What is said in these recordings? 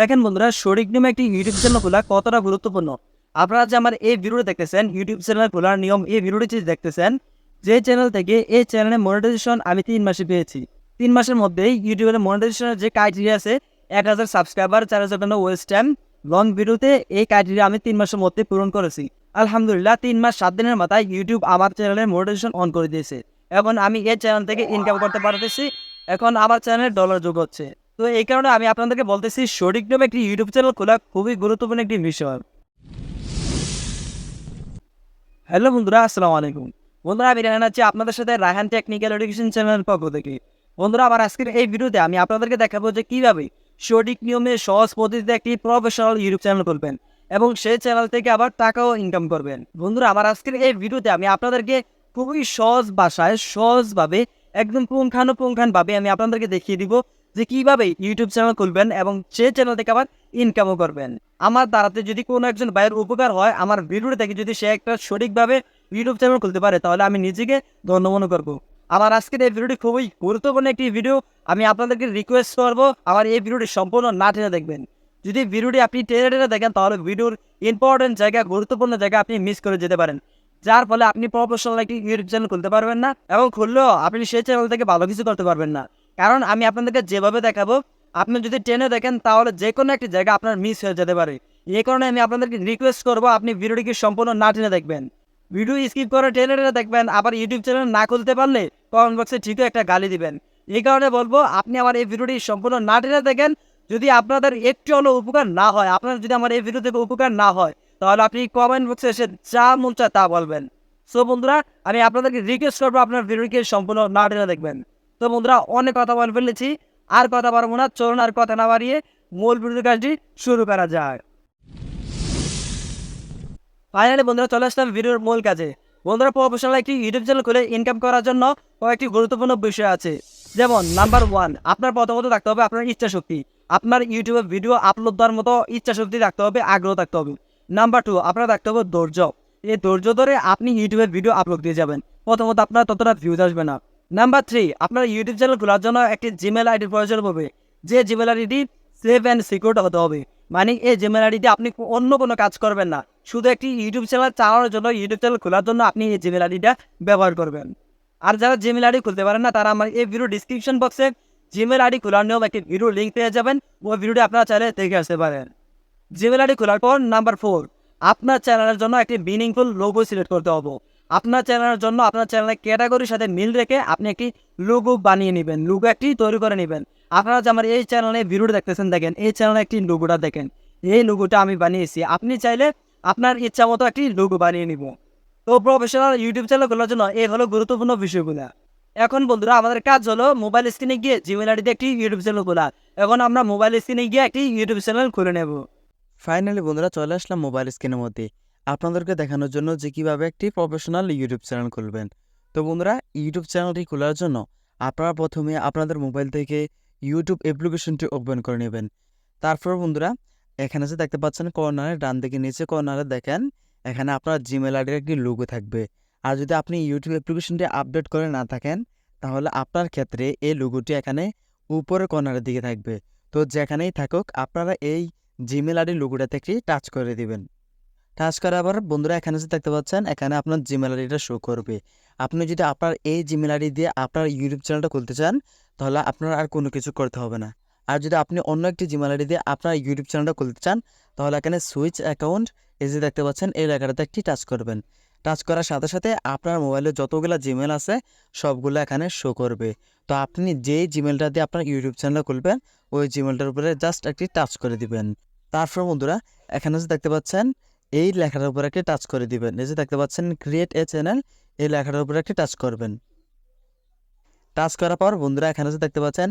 দেখেন বন্ধুরা সঠিক নিয়মে একটি ইউটিউব চ্যানেল খোলা কতটা গুরুত্বপূর্ণ? আপনারা যে আমার এই ভিডিওটি দেখতেছেন ইউটিউব চ্যানেল খোলার নিয়ম, এই ভিডিওটি যে দেখতেছেন, যে চ্যানেল থেকে এই চ্যানেলে মনিটাইজেশন আমি তিন মাসে পেয়েছি। তিন মাসের মধ্যেই ইউটিউবের মনিটাইজেশনের যে ক্রাইটেরিয়া আছে, এক হাজার সাবস্ক্রাইবার চার হাজার টাকা ওয়েস্ট টাইম লং ভিডিওতে এই ক্রাইটেরিয়া আমি তিন মাসের মধ্যে পূরণ করেছি। আলহামদুলিল্লাহ, তিন মাস, সাত দিনের মাথায় ইউটিউব আমার চ্যানেলের মনিটাইজেশন অন করে দিয়েছে। এখন আমি এই চ্যানেল থেকে ইনকাম করতে পারতেছি, এখন আমার চ্যানেলে ডলার যোগ হচ্ছে। তো এই কারণে আমি আপনাদেরকে বলতেছি, সঠিক নিয়মে একটি ইউটিউব চ্যানেল খোলা খুবই গুরুত্বপূর্ণ একটি বিষয়। হ্যালো বন্ধুরা, আসসালামু আলাইকুম। বন্ধুরা, আমি রায়হান আছি আপনাদের সাথে রায়হান টেকনিক্যাল এডুকেশন চ্যানেলের পক্ষ থেকে। বন্ধুরা, আমার আজকের এই ভিডিওতে আমি আপনাদেরকে দেখাবো যে কীভাবে সঠিক নিয়মে সহজ পদ্ধতিতে একটি প্রফেশনাল ইউটিউব চ্যানেল করবেন এবং সেই চ্যানেল থেকে আবার টাকাও ইনকাম করবেন। বন্ধুরা, আমার আজকের এই ভিডিওতে আমি আপনাদেরকে খুবই সহজ ভাষায় সহজভাবে, একদম পুঙ্খানুপুঙ্খানভাবে আমি আপনাদেরকে দেখিয়ে দিব যে কীভাবে ইউটিউব চ্যানেল খুলবেন এবং সেই চ্যানেল থেকে আবার ইনকামও করবেন। আমার দ্বারাতে যদি কোনো একজন ভাইয়ের উপকার হয়, আমার ভিডিওটি থেকে যদি সে একটা সঠিকভাবে ইউটিউব চ্যানেল খুলতে পারে, তাহলে আমি নিজেকে ধন্য মনে করব। আমার আজকের এই ভিডিওটি খুবই গুরুত্বপূর্ণ একটি ভিডিও আমি আপনাদেরকে রিকোয়েস্ট করব, আমার এই ভিডিওটি সম্পূর্ণ না টেনে দেখবেন। যদি ভিডিওটি আপনি টেনে টেনে দেখেন, তাহলে ভিডিওর ইম্পর্টেন্ট জায়গা, গুরুত্বপূর্ণ জায়গা আপনি মিস করে যেতে পারেন। যার ফলে আপনি প্রফেশনাল একটি ইউটিউব চ্যানেল খুলতে পারবেন না এবং খুললেও আপনি সেই চ্যানেল থেকে ভালো কিছু করতে পারবেন না। কারণ আমি আপনাদেরকে যেভাবে দেখাবো, আপনি যদি টেনে দেখেন, তাহলে যে কোনো একটি জায়গা আপনার মিস হয়ে যেতে পারে। এই কারণে আমি আপনাদেরকে রিকোয়েস্ট করব, আপনি ভিডিওটিকে সম্পূর্ণ না টেনে দেখবেন। ভিডিও স্কিপ করে টেনে টেনে দেখবেন, আবার ইউটিউব চ্যানেল না খুলতে পারলে কমেন্ট বক্সে ঠিকই একটা গালি দিবেন। এই কারণে বলব, আপনি আমার এই ভিডিওটি সম্পূর্ণ না টেনে দেখেন। যদি আপনাদের একটু হলো উপকার না হয়, আপনার যদি আমার এই ভিডিও থেকে উপকার না হয়, তাহলে আপনি কমেন্ট বক্সে এসে যা মন চায় তা বলবেন। সো বন্ধুরা, আমি আপনাদেরকে রিকোয়েস্ট করব, আপনার ভিডিওটিকে সম্পূর্ণ না টেনে দেখবেন। তো বন্ধুরা, অনেক কথা বলে ফেলেছি। আর কথা পারব না, চলুন আর কথা না বাড়িয়ে মূল ভিডিও কাজটি শুরু করা যায় ফাইনালি বন্ধুরা, চলে আসলাম ভিডিওর মূল কাজে। বন্ধুরা প্রফেশনাল একটি ইউটিউব চ্যানেল খুলে ইনকাম করার জন্য কয়েকটি গুরুত্বপূর্ণ বিষয় আছে। যেমন নাম্বার ওয়ান আপনার প্রথমত থাকতে হবে আপনার ইচ্ছা শক্তি আপনার ইউটিউবে ভিডিও আপলোড দেওয়ার মতো ইচ্ছা শক্তি থাকতে হবে, আগ্রহ থাকতে হবে। নাম্বার টু আপনার থাকতে হবে ধৈর্য। এই ধৈর্য ধরে আপনি ইউটিউবে ভিডিও আপলোড দিয়ে যাবেন। প্রথমত আপনার ততটা ভিউজ আসবে না। নাম্বার থ্রি আপনার ইউটিউব চ্যানেল খোলার জন্য একটি জিমেল আইডির প্রয়োজন হবে। যে জিমেল আইডিটি সেভ অ্যান্ড সিকিউর হতে হবে। মানে এই জিমেল আইডিতে আপনি অন্য কোনো কাজ করবেন না। শুধু একটি ইউটিউব চ্যানেল চালানোর জন্য ইউটিউব চ্যানেল খোলার জন্য আপনি এই জিমেল আইডিটা ব্যবহার করবেন। আর যারা জিমেল আইডি খুলতে পারেন না, তারা আমার এই ভিডিও ডিসক্রিপশন বক্সে জিমেল আইডি খোলার নিয়ম একটি ভিডিও লিঙ্ক পেয়ে যাবেন। ওই ভিডিওটি আপনারা চাইলে দেখে আসতে পারেন। জিমেল আইডি খোলার পর নাম্বার ফোর আপনার চ্যানেলের জন্য একটি মিনিংফুল লোগো সিলেক্ট করতে হবে। আপনার চ্যানেলের জন্য আপনার চ্যানেলের ক্যাটাগরির সাথে মিল রেখে আপনি একটি লোগো বানিয়ে নেবেন লোগো একটি তৈরি করে নেবেন। আপনারা যে আমার এই চ্যানেলে ভিডিওটা দেখতেছেন, দেখেন, এই চ্যানেলে একটি লোগোটা দেখেন। এই লোগোটা আমি বানিয়েছি। আপনি চাইলে আপনার ইচ্ছা মতো একটি লোগো বানিয়ে নিব। তো প্রফেশনাল ইউটিউব চ্যানেল খোলার জন্য এই হলো গুরুত্বপূর্ণ বিষয়গুলো। এখন বন্ধুরা, আমাদের কাজ হলো মোবাইল স্ক্রিনে গিয়ে জিমেল আইডিতে একটি ইউটিউব চ্যানেল খোলা। এখন আমরা মোবাইল স্ক্রিনে গিয়ে একটি ইউটিউব চ্যানেল খুলে নেব। ফাইনালি বন্ধুরা, চলে আসলাম মোবাইল স্ক্রিনের মধ্যে। আপনাদেরকে দেখানোর জন্য যে কীভাবে একটি প্রফেশনাল ইউটিউব চ্যানেল খুলবেন। তো বন্ধুরা ইউটিউব চ্যানেলটি খোলার জন্য আপনারা প্রথমে আপনাদের মোবাইল থেকে ইউটিউব অ্যাপ্লিকেশনটি ওপেন করে নেবেন। তারপর বন্ধুরা, এখানে যে দেখতে পাচ্ছেন কর্নারে ডান দিকে নিচে কর্নারে দেখেন, এখানে আপনার জিমেল আইডির একটি লোগো থাকবে। আর যদি আপনি ইউটিউব অ্যাপ্লিকেশনটি আপডেট করে না থাকেন, তাহলে আপনার ক্ষেত্রে এই লোগোটি এখানে উপরের কর্নারের দিকে থাকবে। তো যেখানেই থাকুক, আপনারা এই জিমেল আইডির লোগোটাতে একটি টাচ করে দিবেন। টাচ করার পর বন্ধুরা এখানে যে দেখতে পাচ্ছেন, এখানে আপনার জিমেল আইডিটা শো করবে। আপনি যদি আপনার এই জিমেল আইডি দিয়ে আপনার ইউটিউব চ্যানেলটা খুলতে চান, তাহলে আপনার আর কোনো কিছু করতে হবে না। আর যদি আপনি অন্য একটি জিমেল আইডি দিয়ে আপনার ইউটিউব চ্যানেলটা খুলতে চান, তাহলে এখানে সুইচ অ্যাকাউন্ট এই যে দেখতে পাচ্ছেন, এই লেখাটাতে একটি টাচ করবেন। টাচ করার সাথে সাথে আপনার মোবাইলে যতগুলো জিমেল আছে, সবগুলো এখানে শো করবে। তো আপনি যেই জিমেলটা দিয়ে আপনার ইউটিউব চ্যানেলটা খুলবেন, ওই জিমেলটার উপরে জাস্ট একটি টাচ করে দিবেন। তারপর বন্ধুরা, এখানে দেখতে পাচ্ছেন এই লেখাটার উপরে একটি টাচ করে দিবেন। এই যে দেখতে পাচ্ছেন ক্রিয়েট এ চ্যানেল এই লেখাটার উপরে একটি টাচ করবেন। টাচ করার পর বন্ধুরা, এখানে যে দেখতে পাচ্ছেন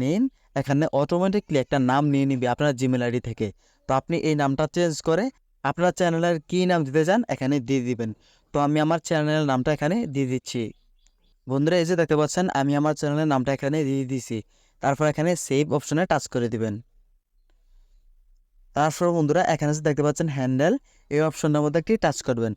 নিন এখানে অটোমেটিকলি একটা নাম নিয়ে নিবে আপনার জিমেল আইডি থেকে। তো আপনি এই নামটা চেঞ্জ করে আপনার চ্যানেলের কী নাম দিতে চান, এখানে দিয়ে দিবেন। তো আমি আমার চ্যানেলের নামটা এখানে দিয়ে দিচ্ছি। বন্ধুরা, এই যে দেখতে পাচ্ছেন, আমি আমার চ্যানেলের নামটা এখানে দিয়ে দিয়েছি তারপর এখানে সেভ অপশনে টাচ করে দিবেন। তারপর বন্ধুরা, এখানে দেখতে পাচ্ছেন হ্যান্ডেল এই অপশনটার মধ্যে একটি টাচ করবেন।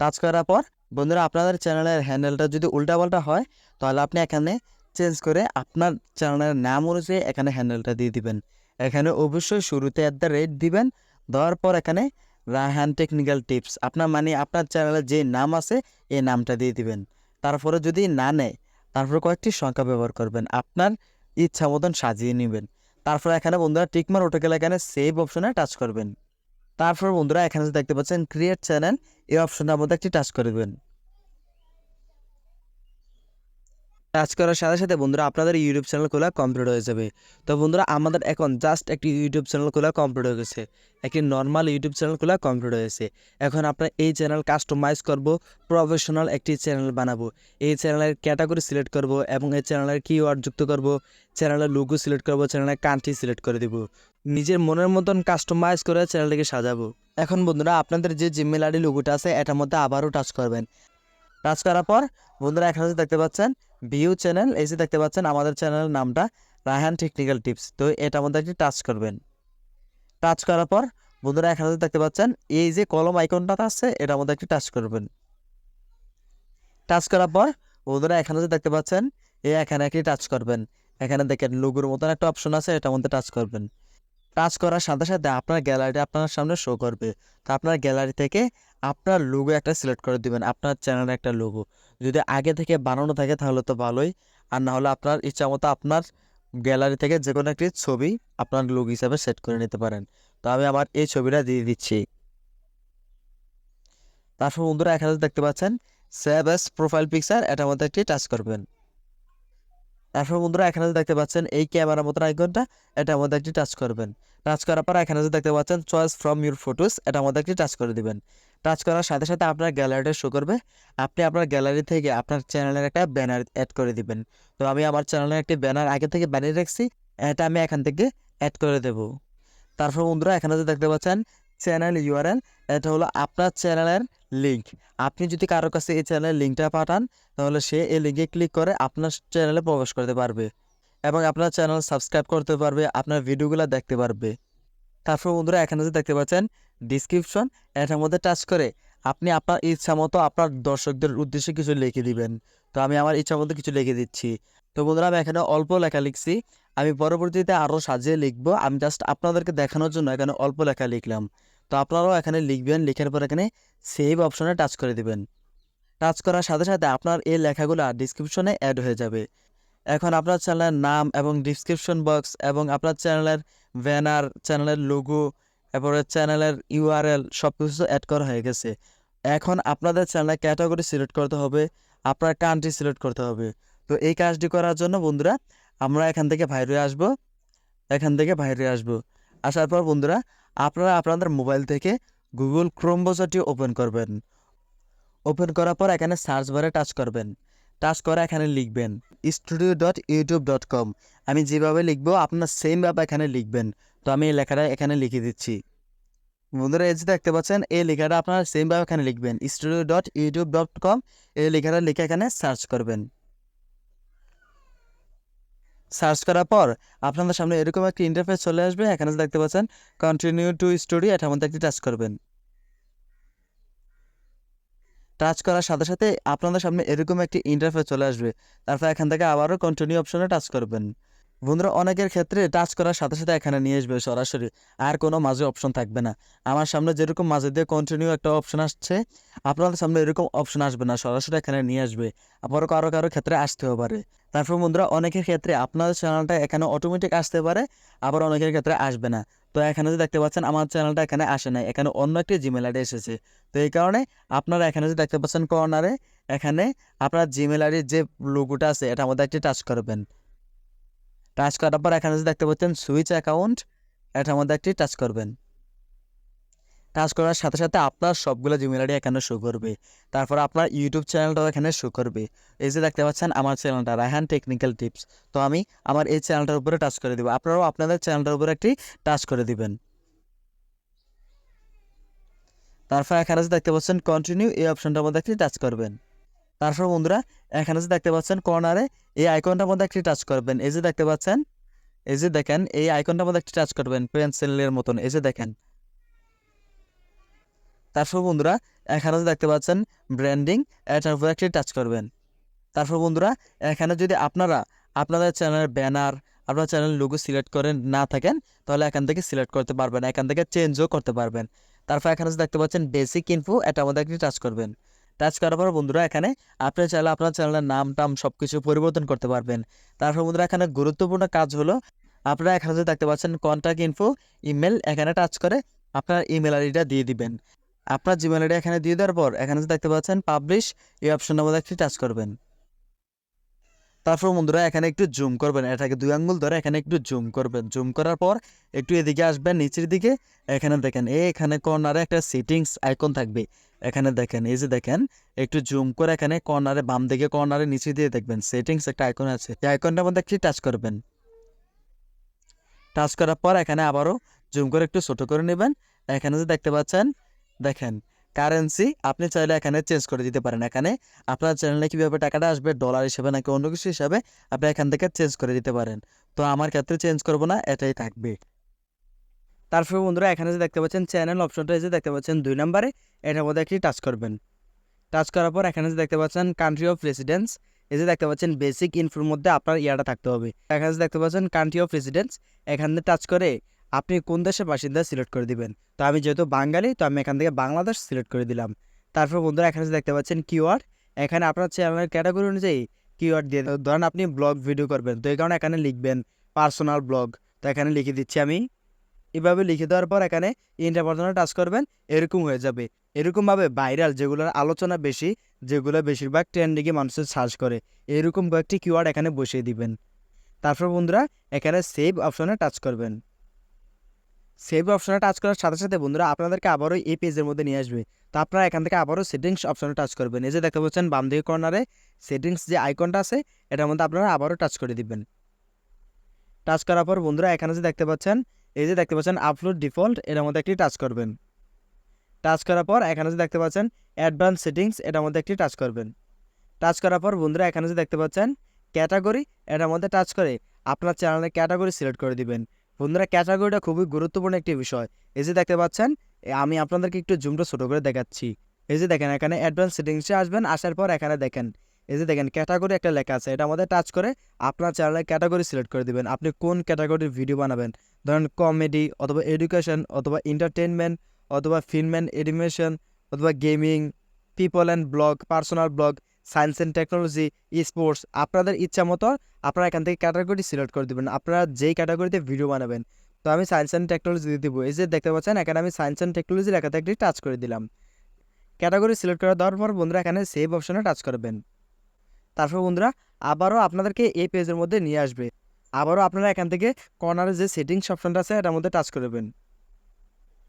টাচ করার পর, বন্ধুরা, আপনাদের চ্যানেলের হ্যান্ডেলটা যদি উল্টাপাল্টা হয়, তাহলে আপনি এখানে চেঞ্জ করে আপনার চ্যানেলের নাম অনুযায়ী এখানে হ্যান্ডেলটা দিয়ে দিবেন। এখানে অবশ্যই শুরুতে অ্যাট দ্য রেট দিবেন, দেওয়ার পর এখানে রায়হান টেকনিক্যাল টিপস আপনার মানে আপনার চ্যানেলে যে নাম আছে, এই নামটা দিয়ে দিবেন। তারপরে যদি না নেয়, তারপরে কয়েকটি সংখ্যা ব্যবহার করবেন, আপনার ইচ্ছা মতন সাজিয়ে নেবেন। তারপর এখানে বন্ধুরা টিকমার উঠে গেলে এখানে সেভ অপশনে টাচ করবেন। তারপর বন্ধুরা এখানে দেখতে পাচ্ছেন ক্রিয়েট চ্যানেল এই অপশনটার মধ্যে একটি টাচ করে দেবেন। টাচ করার সাথে সাথে বন্ধুরা আপনাদের ইউটিউব চ্যানেল খোলা কমপ্লিট হয়ে যাবে। তো বন্ধুরা, আমাদের এখন জাস্ট একটি ইউটিউব চ্যানেল খোলা কমপ্লিট হয়ে গেছে। একটি নর্মাল ইউটিউব চ্যানেল খোলা কমপ্লিট হয়েছে এখন আপনার এই চ্যানেল কাস্টমাইজ করব প্রফেশনাল একটি চ্যানেল বানাবো। এই চ্যানেলের ক্যাটাগরি সিলেক্ট করব এবং এই চ্যানেলের কিওয়ার্ড যুক্ত করব চ্যানেলের লোগো সিলেক্ট করব চ্যানেলের কান্ট্রি সিলেক্ট করে দিব। নিজের মনের মতন কাস্টমাইজ করে চ্যানেলটিকে সাজাবো। এখন বন্ধুরা, আপনাদের যে জিমেল আইডি লোগোটা আছে, এটার মধ্যে আবারও টাচ করবেন। টাচ করার পর বন্ধুরা এখানে দেখতে পাচ্ছেন ভিউ চ্যানেল এই যে দেখতে পাচ্ছেন আমাদের চ্যানেলের নামটা রায়হান টেকনিক্যাল টিপস তো এটার মধ্যে একটি টাচ করবেন। টাচ করার পর বন্ধুরা এখানে দেখতে পাচ্ছেন, এই যে কলম আইকনটা আছে এটার মধ্যে একটি টাচ করবেন। টাচ করার পর বন্ধুরা এখানে যে দেখতে পাচ্ছেন এই এখানে একটি টাচ করবেন। এখানে দেখেন লুগুর মতন একটা অপশন আছে এটার মধ্যে টাচ করবেন। টাচ করার সাথে সাথে আপনার গ্যালারিটা আপনার সামনে শো করবে। তো আপনার গ্যালারি থেকে আপনার লোগো একটা সিলেক্ট করে দিবেন, আপনার চ্যানেলের একটা লোগো যদি আগে থেকে বানানো থাকে তাহলে তো ভালোই, আর না হলে আপনার ইচ্ছা মতো আপনার গ্যালারি থেকে যে কোনো একটি ছবি আপনার লোগো হিসাবে সেট করে নিতে পারেন। তো আমি আমার এই ছবিটা দিয়ে দিচ্ছি। তারপর বন্ধুরা এখানে দেখতে পাচ্ছেন সেভ এস প্রোফাইল পিকচার এটার মধ্যে একটি টাচ করবেন। তারপর বন্ধুরা এখানে যে দেখতে পাচ্ছেন, এই ক্যামেরার মতন আইকনটা, এটা আমাদের একটি টাচ করবেন। টাচ করার পর এখানে যে দেখতে পাচ্ছেন চয়েস ফ্রম ইউর ফটোস এটা আমাদের একটি টাচ করে দিবেন। টাচ করার সাথে সাথে আপনার গ্যালারিটা শো করবে। আপনি আপনার গ্যালারি থেকে আপনার চ্যানেলের একটা ব্যানার অ্যাড করে দিবেন। তো আমি আমার চ্যানেলের একটি ব্যানার আগে থেকে বানিয়ে রাখছি, এটা আমি এখান থেকে অ্যাড করে দেব। তারপর বন্ধুরা এখানে যে দেখতে পাচ্ছেন চ্যানেল ইউআরএল এটা হলো আপনার চ্যানেলের লিঙ্ক আপনি যদি কারোর কাছে এই চ্যানেলের লিঙ্কটা পাঠান, তাহলে সে এই লিঙ্কে ক্লিক করে আপনার চ্যানেলে প্রবেশ করতে পারবে এবং আপনার চ্যানেল সাবস্ক্রাইব করতে পারবে, আপনার ভিডিওগুলো দেখতে পারবে। তারপর বন্ধুরা, এখানে যে দেখতে পাচ্ছেন ডিসক্রিপশন এটার মধ্যে টাচ করে আপনি আপনার ইচ্ছা মতো আপনার দর্শকদের উদ্দেশ্যে কিছু লিখে দিবেন। তো আমি আমার ইচ্ছা মতো কিছু লিখে দিচ্ছি। তো বন্ধুরা, আমি এখানে অল্প লেখা লিখছি। আমি পরবর্তীতে আরও সাজিয়ে লিখব। আমি জাস্ট আপনাদেরকে দেখানোর জন্য এখানে অল্প লেখা লিখলাম। তো আপনারাও এখানে লিখবেন, লেখার পর এখানে সেভ অপশনে টাচ করে দিবেন। টাচ করার সাথে সাথে আপনার এই লেখাগুলো ডিসক্রিপশনে অ্যাড হয়ে যাবে। এখন আপনার চ্যানেলের নাম এবং ডিসক্রিপশন বক্স এবং আপনার চ্যানেলের ব্যানার চ্যানেলের লোগো এরপরে চ্যানেলের ইউআরএল সব কিছু অ্যাড করা হয়ে গেছে। এখন আপনাদের চ্যানেলের ক্যাটাগরি সিলেক্ট করতে হবে, আপনার কান্ট্রি সিলেক্ট করতে হবে। তো এই কাজটি করার জন্য বন্ধুরা, আমরা এখান থেকে বাইরে আসব, এখান থেকে বাইরে আসব। আসার পর বন্ধুরা, আপনারা আপনাদের মোবাইল থেকে গুগল ক্রোম ব্রাউজারটি ওপেন করবেন। ওপেন করার পর এখানে সার্চ বারে টাচ করবেন। টাচ করে এখানে লিখবেন studio dot YouTube dot com আমি যেভাবে লিখব, আপনার সেমভাবে এখানে লিখবেন। তো আমি এই লেখাটা এখানে লিখে দিচ্ছি। বন্ধুরা, এই যে দেখতে পাচ্ছেন, এই লেখাটা আপনারা সেমভাবে এখানে লিখবেন studio dot YouTube dot com এই লেখাটা লিখে এখানে সার্চ করবেন। সার্চ করার পর আপনাদের সামনে এরকম একটি ইন্টারফেস চলে আসবে। এখানে দেখতে পাচ্ছেন কন্টিনিউ টু স্টোরি এটার মধ্যে একটি টাচ করবেন। টাচ করার সাথে সাথে আপনাদের সামনে এরকম একটি ইন্টারফেস চলে আসবে। তারপর এখান থেকে আবারও কন্টিনিউ অপশনে টাচ করবেন। বন্ধুরা, অনেকের ক্ষেত্রে টাচ করার সাথে সাথে এখানে নিয়ে আসবে সরাসরি। আর কোনো মাঝে অপশন থাকবে না। আমার সামনে যেরকম মাঝে দিয়ে কন্টিনিউ একটা অপশন আসছে, আপনাদের সামনে এরকম অপশন আসবে না। সরাসরি এখানে নিয়ে আসবে। আবারও কারও কারও ক্ষেত্রে আসতেও পারে। তারপর বন্ধুরা, অনেকের ক্ষেত্রে আপনাদের চ্যানেলটা এখানে অটোমেটিক আসতে পারে, আবার অনেকের ক্ষেত্রে আসবে না। তো এখানে যে দেখতে পাচ্ছেন, আমার চ্যানেলটা এখানে আসে নাই। এখানে অন্য একটি জিমেল আইডি এসেছে। তো এই কারণে আপনারা এখানে যে দেখতে পাচ্ছেন কর্নারে এখানে আপনার জিমেল আইডির যে লোগোটা আছে, এটা আমাদের একটি টাচ করবেন। টাচ করার পর এখানে যে দেখতে পাচ্ছেন সুইচ অ্যাকাউন্ট এটার মধ্যে একটি টাচ করবেন। টাচ করার সাথে সাথে আপনার সবগুলো জিমেল আইডি এখানে শো করবে। তারপর আপনার ইউটিউব চ্যানেলটাও এখানে শো করবে। এই যে দেখতে পাচ্ছেন আমার চ্যানেলটা রায়হান টেকনিক্যাল টিপস তো আমি আমার এই চ্যানেলটার উপরে টাচ করে দেবো। আপনারাও আপনাদের চ্যানেলটার উপরে একটি টাচ করে দিবেন। তারপর এখানে দেখতে পাচ্ছেন কন্টিনিউ এই অপশনটার মধ্যে একটি টাচ করবেন। তারপর বন্ধুরা, এখানে যে দেখতে পাচ্ছেন কর্নারে এই আইকনটার মধ্যে একটি টাচ করবেন। এই যে দেখতে পাচ্ছেন, এই যে দেখেন, এই আইকনটার মধ্যে একটি টাচ করবেন পেন্সিলের মতন। এই যে দেখেন। তারপর বন্ধুরা, এখানে যে দেখতে পাচ্ছেন ব্র্যান্ডিং এটার উপরে একটি টাচ করবেন। তারপর বন্ধুরা, এখানে যদি আপনারা আপনাদের চ্যানেলের ব্যানার আপনার চ্যানেল লোগো সিলেক্ট করেন না থাকেন, তাহলে এখান থেকে সিলেক্ট করতে পারবেন, এখান থেকে চেঞ্জও করতে পারবেন। তারপর এখানে দেখতে পাচ্ছেন বেসিক ইনফো এটা আমাদের একটি টাচ করবেন। টাচ করার পর বন্ধুরা এখানে আপনি চাইলে আপনার চ্যানেলের নাম, টাম সব কিছু পরিবর্তন করতে পারবেন। তারপর বন্ধুরা এখানে গুরুত্বপূর্ণ কাজ হলো, আপনারা এখানে যদি দেখতে পাচ্ছেন কন্ট্যাক্ট ইনফো ইমেল এখানে টাচ করে আপনার ইমেল আইডিটা দিয়ে দিবেন। আপনার জিমেল আইডি এখানে দিয়ে দেওয়ার পর এখানে যদি দেখতে পাচ্ছেন পাবলিশ এই অপশন নাম্বার একটি টাচ করবেন। তারপর বন্ধুরা, এখানে একটু জুম করবেন। এটাকে দুই আঙ্গুল ধরে এখানে একটু জুম করবেন। জুম করার পর একটু এদিকে আসবেন, নিচের দিকে। এখানে দেখেন, এখানে কর্নারে একটা সেটিংস আইকন থাকবে। এখানে দেখেন, এই যে দেখেন, একটু জুম করে এখানে কর্নারে বাম দিকে কর্নারে নিচে দিয়ে দেখবেন সেটিংস একটা আইকন আছে। এই আইকনটার মধ্যে একটি টাচ করবেন। টাচ করার পর এখানে আবারও জুম করে একটু ছোট করে নেবেন। এখানে যে দেখতে পাচ্ছেন, দেখেন কারেন্সি আপনি চাইলে এখানে চেঞ্জ করে দিতে পারেন। এখানে আপনার চ্যানেলে কীভাবে টাকাটা আসবে? ডলার হিসেবে নাকি অন্য কিছু হিসাবে আপনি এখান থেকে চেঞ্জ করে দিতে পারেন। তো আমার ক্ষেত্রে চেঞ্জ করব না, এটাই থাকবে। তারপরে বন্ধুরা, এখানে যে দেখতে পাচ্ছেন চ্যানেল অপশনটা যে দেখতে পাচ্ছেন দুই নম্বরে, এটার মধ্যে একটি টাচ করবেন। টাচ করার পর এখানে যে দেখতে পাচ্ছেন কান্ট্রি অফ রেসিডেন্স এই যে দেখতে পাচ্ছেন বেসিক ইনফোর মধ্যে আপনার ইয়াটা থাকতে হবে। এখানে দেখতে পাচ্ছেন কান্ট্রি অফ রেসিডেন্স এখানে টাচ করে আপনি কোন দেশের বাসিন্দা সিলেক্ট করে দিবেন? তো আমি যেহেতু বাঙালি, তো আমি এখান থেকে বাংলাদেশ সিলেক্ট করে দিলাম। তারপর বন্ধুরা, এখানে দেখতে পাচ্ছেন কিওয়ার্ড এখানে আপনার চ্যানেলের ক্যাটাগরি অনুযায়ী কিওয়ার্ড দিয়ে ধরেন আপনি ব্লগ, ভিডিও করবেন। তো এই কারণে এখানে লিখবেন পার্সোনাল ব্লগ। তো এখানে লিখে দিচ্ছি আমি। এভাবে লিখে দেওয়ার পর এখানে ইন্টার বর্তমানে টাচ করবেন, এরকম হয়ে যাবে। এরকমভাবে ভাইরাল যেগুলোর আলোচনা বেশি, যেগুলো বেশিরভাগ ট্রেন্ডিংয়ে মানুষের সার্চ করে, এরকম কয়েকটি কিওয়ার্ড এখানে বসিয়ে দিবেন। তারপর বন্ধুরা, এখানে সেভ অপশনে টাচ করবেন। সেভ অপশনে টাচ করার সাথে সাথে বন্ধুরা আপনাদেরকে আবারও এই পেজের মধ্যে নিয়ে আসবে। তো আপনারা এখান থেকে আবারও সেটিংস অপশনে টাচ করবেন। এই যে দেখতে পাচ্ছেন বাম দিকে কর্নারে সেটিংস যে আইকনটা আছে, এটার মধ্যে আপনারা আবারও টাচ করে দিবেন। টাচ করার পর বন্ধুরা এখানে যে দেখতে পাচ্ছেন, এই যে দেখতে পাচ্ছেন আপলোড ডিফল্ট এটার মধ্যে একটি টাচ করবেন। টাচ করার পর এখানে যে দেখতে পাচ্ছেন অ্যাডভান্স সেটিংস এটার মধ্যে একটি টাচ করবেন। টাচ করার পর বন্ধুরা এখানে যে দেখতে পাচ্ছেন ক্যাটাগরি এটার মধ্যে টাচ করে আপনার চ্যানেলের ক্যাটাগরি সিলেক্ট করে দিবেন। বন্ধুরা, ক্যাটাগরিটা খুবই গুরুত্বপূর্ণ একটি বিষয়। এই যে দেখতে পাচ্ছেন আমি আপনাদেরকে একটু জুমটা ছোটো করে দেখাচ্ছি। এই যে দেখেন, এখানে অ্যাডভান্স সেটিংসে আসবেন, আসার পর এখানে দেখেন। এই যে দেখেন, ক্যাটাগরি একটা লেখা আছে, এটা আমাদের টাচ করে আপনার চ্যানেলের ক্যাটাগরি সিলেক্ট করে দিবেন। আপনি কোন ক্যাটাগরির ভিডিও বানাবেন? ধরেন কমেডি অথবা এডুকেশন অথবা এন্টারটেনমেন্ট অথবা ফিল্ম অ্যান্ড অথবা gaming people and blog personal blog science and technology sports আপনাদের ইচ্ছা মতো আপনারা এখান থেকে ক্যাটাগরি সিলেক্ট করে দেবেন। আপনারা যেই ক্যাটাগরিতে ভিডিও বানাবেন, তো আমি সায়েন্স অ্যান্ড টেকনোলজি দিয়ে দিব। এই যে দেখতে পাচ্ছেন, এখানে আমি সায়েন্স অ্যান্ড টেকনোলজি লেখাতে একটি টাচ করে দিলাম। ক্যাটাগরি সিলেক্ট করে দেওয়ার পর বন্ধুরা এখানে সেভ অপশনে টাচ করবেন। তারপর বন্ধুরা আবারও আপনাদেরকে এই পেজের মধ্যে নিয়ে আসবে। আবারও আপনারা এখান থেকে কর্নারে যে সেটিংস অপশনটা আছে, এটার মধ্যে টাচ করবেন।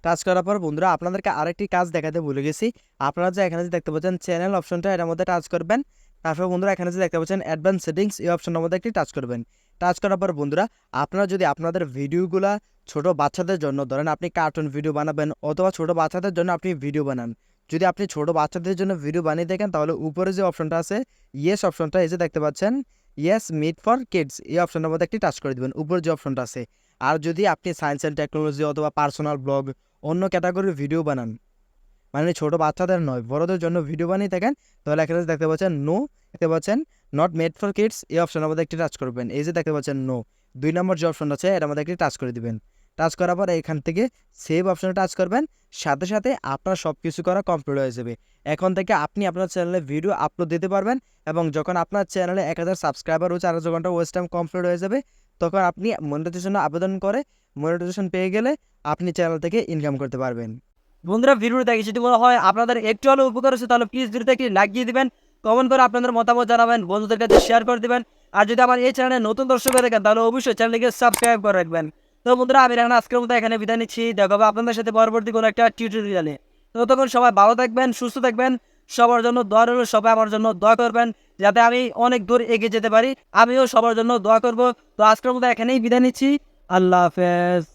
টাচ করার পর বন্ধুরা আপনাদেরকে আরেকটি কাজ দেখাতে ভুলে গেছি। আপনারা যে এখানে যে দেখতে পাচ্ছেন চ্যানেল অপশনটা এটার মধ্যে টাচ করবেন। তারপর বন্ধুরা এখানে যে দেখতে পাচ্ছেন অ্যাডভান্স সেটিংস এই অপশনের মধ্যে একটি টাচ করবেন। টাচ করার পর বন্ধুরা আপনারা যদি আপনাদের ভিডিওগুলা ছোট বাচ্চাদের জন্য, ধরেন আপনি কার্টুন ভিডিও বানাবেন অথবা ছোট বাচ্চাদের জন্য আপনি ভিডিও বানান। যদি আপনি ছোট বাচ্চাদের জন্য ভিডিও বানিয়ে দেখেন, তাহলে উপরে যে অপশনটা আছে ইয়েস অপশনটা এই যে দেখতে পাচ্ছেন ইয়েস মিট ফর কিডস এই অপশনের মধ্যে একটি টাচ করে দিবেন, উপরে যে অপশনটা আছে। আর যদি আপনি সায়েন্স অ্যান্ড টেকনোলজি অথবা পার্সোনাল ব্লগ অন্য ক্যাটাগরির ভিডিও বানান। মানে ছোটো বাচ্চাদের নয়, বড়দের জন্য ভিডিও বানিয়ে থাকেন। তাহলে এখানে দেখতে পাচ্ছেন নো দেখতে পাচ্ছেন নট মেড ফর কিডস এই অপশনের মধ্যে একটি টাচ করবেন। এই যে দেখতে পাচ্ছেন নো দুই নম্বর যে অপশন আছে এটার মধ্যে একটি টাচ করে দিবেন। টাচ করার পর এখান থেকে সেভ অপশনে টাচ করবেন। সাথে সাথে আপনার সব কিছু করা কমপ্লিট হয়ে যাবে। এখন থেকে আপনি আপনার চ্যানেলে ভিডিও আপলোড দিতে পারবেন এবং যখন আপনার চ্যানেলে এক হাজার সাবস্ক্রাইবার ও চার হাজার ঘণ্টা ওয়েস্ট টাইম কমপ্লিট হয়ে যাবে তখন আপনি মনিটাইজেশন আবেদন করে মনিটাইজেশন পেয়ে গেলে আপনি চ্যানেল থেকে ইনকাম করতে পারবেন। বন্ধুরা, ভিডিওটা দেখে যদি মনে হয় আপনাদের একটু হলেও উপকার হচ্ছে তাহলে প্লিজ ভিডিওতে একটি লাইক দিয়ে দিবেন কমেন্ট করে আপনাদের মতামত জানাবেন, বন্ধুদের কাছে শেয়ার করে দিবেন। আর যদি আমার এই চ্যানেলে নতুন দর্শক হয়ে থাকেন, তাহলে অবশ্যই চ্যানেলটিকে সাবস্ক্রাইব করে রাখবেন। তো বন্ধুরা, আমি এখন আজকের মতো এখানে বিদায় নিচ্ছি। দেখা হবে আপনাদের সাথে পরবর্তী কোনো একটা টিউটোরিয়ালে তো তখন সবাই ভালো থাকবেন, সুস্থ থাকবেন। সবার জন্য দোয়া রইল সবাই আমার জন্য দয়া করবেন যাতে আমি অনেক দূর এগিয়ে যেতে পারি। আমিও সবার জন্য দয়া করব। তো আজকের মতো এখানেই বিদায় নিচ্ছি। আল্লাহ হাফেজ।